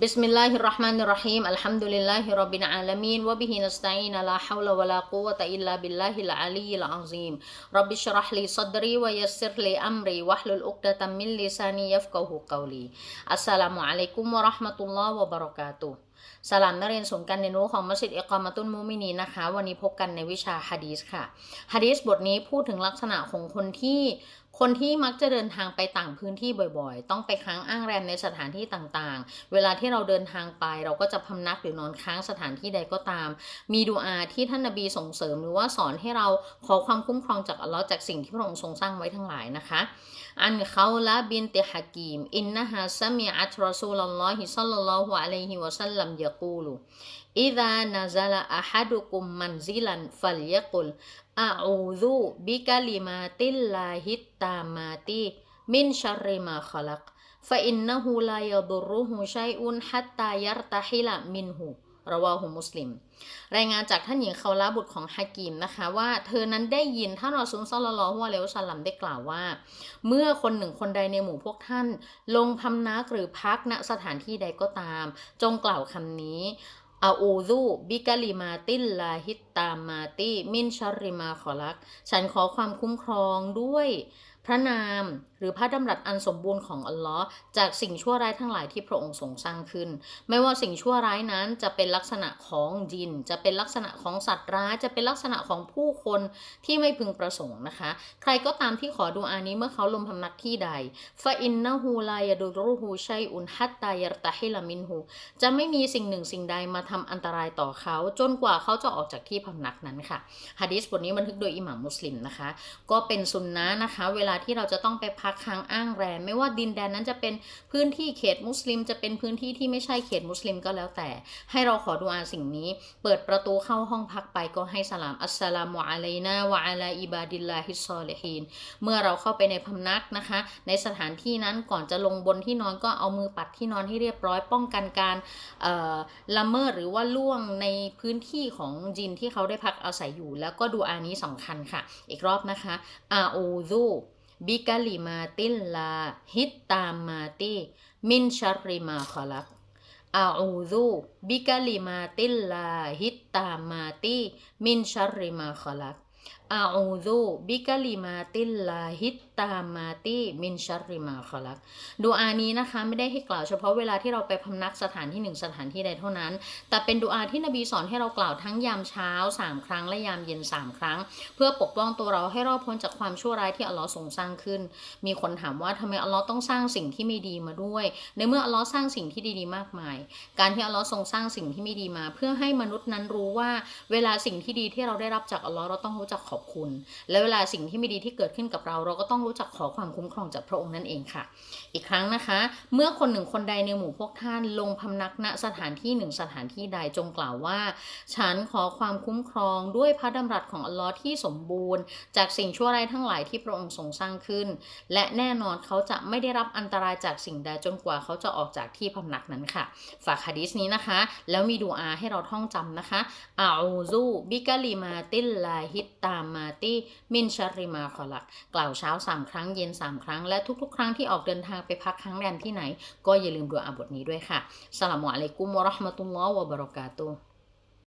بسم الله الرحمن الرحيم الحمد لله رب العالمين وبه نستعين لا حول ولا قوة إلا بالله العلي العظيم رب اشرح لي صدري ويسر لي أمري واحلل عقدة من لساني يفقه قولي السلام عليكم ورحمة الله وبركاته สลามนักเรียนศูนย์การเรียนรู้ของมัสยิดอกอมาตุนมูมินีนะคะ วันนี้พบกันในวิชาฮะดีสค่ะฮะดีสบทนี้พูดถึงลักษณะของคนที่คนที่มักจะเดินทางไปต่างพื้นที่บ่อยๆ ต้องไปค้างอ้างแรมในสถานที่ต่างๆ เวลาที่เราเดินทางไป เราก็จะพำนักหรือนอนค้างสถานที่ใดก็ตาม มีดูอาที่ท่านนบีส่งเสริมหรือว่าสอนให้เราขอความคุ้มครองจากอัลลอฮ์จากสิ่งที่พระองค์ทรงสร้างไว้ทั้งหลายนะคะ อันเขาละบินติฮะกีม อินนะฮะซามีอัตรอซูลลอฮิซัลลัลลอฮุอะลัยฮิวะสัลลัมาติลลาฮิตตามาติมินชัรริมาขลัก รายัรตะวาหุมุสลิม รายงานจากท่านหญิงเคาลาบุตรของฮากิมนะคะว่าเธอนั้นได้ยินท่านรอซูลซัลลอฮุอะลัยฮิวซัลลัมได้กล่าวว่า เมื่อคนหนึ่งคนใดในหมู่พวกท่าน ลงพำนักหรือพักณสถานที่ใดก็ตาม จงกล่าวคำนี้อาอูซูบิกาลิมาติลลาฮิตตามาติมินชาริมาขอลัก ฉันขอความคุ้มครองด้วย พระนาม หรือพระดำรัสอันสมบูรณ์ของอัลลอฮ์จากสิ่งชั่วร้ายทั้งหลายที่พระองค์ทรงสร้างขึ้น ไม่ว่าสิ่งชั่วร้ายนั้นจะเป็นลักษณะของจิน จะเป็นลักษณะของสัตว์ร้ายจะเป็นลักษณะของผู้คนที่ไม่พึงประสงค์นะคะ ใครก็ตามที่ขอดูอานี้เมื่อเขาลงพำนักที่ใดฟาอินนะฮูลายดูรุฮูชัยอุนฮัตตายรตะฮิลามินฮูจะไม่มีสิ่งหนึ่งสิ่งใดมาทำอันตรายต่อเขา จนกว่าเขาจะออกจากที่พำนักนั้นค่ะฮะดีษบทนี้บันทึกโดยอิหม่ามมุสลิมนะคะ ก็เป็นสุนนะนะคะ เวลาที่เราจะต้องไปพักค้างอ้างแรม ไม่ว่าดินแดนนั้นจะเป็นพื้นที่เขตมุสลิม จะเป็นพื้นที่ที่ไม่ใช่เขตมุสลิมก็แล้วแต่ ให้เราขอดูอาสิ่งนี้ เปิดประตูเข้าห้องพักไปก็ให้สลามอัสสลามุอะลัยนาวะอะลาอิบาดิลลาฮิสซอลิฮีนเมื่อเราเข้าไปในพำนักนะคะ ในสถานที่นั้นก่อนจะลงบนที่นอนก็เอามือปัดที่นอนให้เรียบร้อยป้องกันการละเมิดหรือว่าล่วงในพื้นที่ของจินที่เขาได้พักอาศัยอยู่ แล้วก็ดูอานี้สำคัญค่ะ อีกรอบนะคะอาอูซู บิกาลิมาติลลา ฮิตตามมาตีมินชัริมาขลักอาอูซูบิกาลิมาติลลา ฮิตตามมาตีมินชัรริมาขลัก อาอูซูบิกาลิมาติลลาฮิตตามาติมินชัรริมาขลักดูอานี้นะคะไม่ได้ให้กล่าวเฉพาะเวลาที่เราไปพำนักสถานที่หนึ่งสถานที่ใดเท่านั้น แต่เป็นดูอาที่นบีสอนให้เรากล่าวทั้งยามเช้าสามครั้งและยามเย็นสามครั้ง เพื่อปกป้องตัวเราให้รอดพ้นจากความชั่วร้ายที่อัลลอฮ์ทรงสร้างขึ้น มีคนถามว่าทำไมอัลลอฮ์ต้องสร้างสิ่งที่ไม่ดีมาด้วย ในเมื่ออัลลอฮ์สร้างสิ่งที่ดีๆมากมาย การที่อัลลอฮ์ทรงสร้างสิ่งที่ไม่ดีมา เพื่อให้มนุษย์นั้นรู้ว่า เวลาสิ่งที่ดีที่เราได้รับจากอัลลอฮ์เราต้องรู้จักขอบคุณ และเวลาสิ่งที่ไม่ดีที่เกิดขึ้นกับเรา เราก็ต้องรู้จักขอความคุ้มครองจากพระองค์นั่นเองค่ะ อีกครั้งนะคะ เมื่อคนหนึ่งคนใดในหมู่พวกท่านลงพำนักณสถานที่หนึ่งสถานที่ใดจงกล่าวว่า ฉันขอความคุ้มครองด้วยพระดำรัสของอัลลอฮ์ที่สมบูรณ์ จากสิ่งชั่วร้ายทั้งหลายที่พระองค์ทรงสร้างขึ้น และแน่นอนเขาจะไม่ได้รับอันตรายจากสิ่งใดจนกว่าเขาจะออกจากที่พำนักนั้นค่ะ ฝากฮะดีษนี้นะคะ แล้วมีดูอาให้เราท่องจำนะคะอาอูซูบิกะลิมาติลลาฮิตตามมาติมินชาริมาขอลัก กล่าวเช้าสามครั้งเย็นสามครั้ง และทุกๆ ครั้งที่ออกเดินทางไปพักค้างแรมที่ไหน ก็อย่าลืมดูอาบทนี้ด้วยค่ะสลามอะลัยกุมวะราะห์มะตุลลอฮ์วะบะเราะกาตุฮ์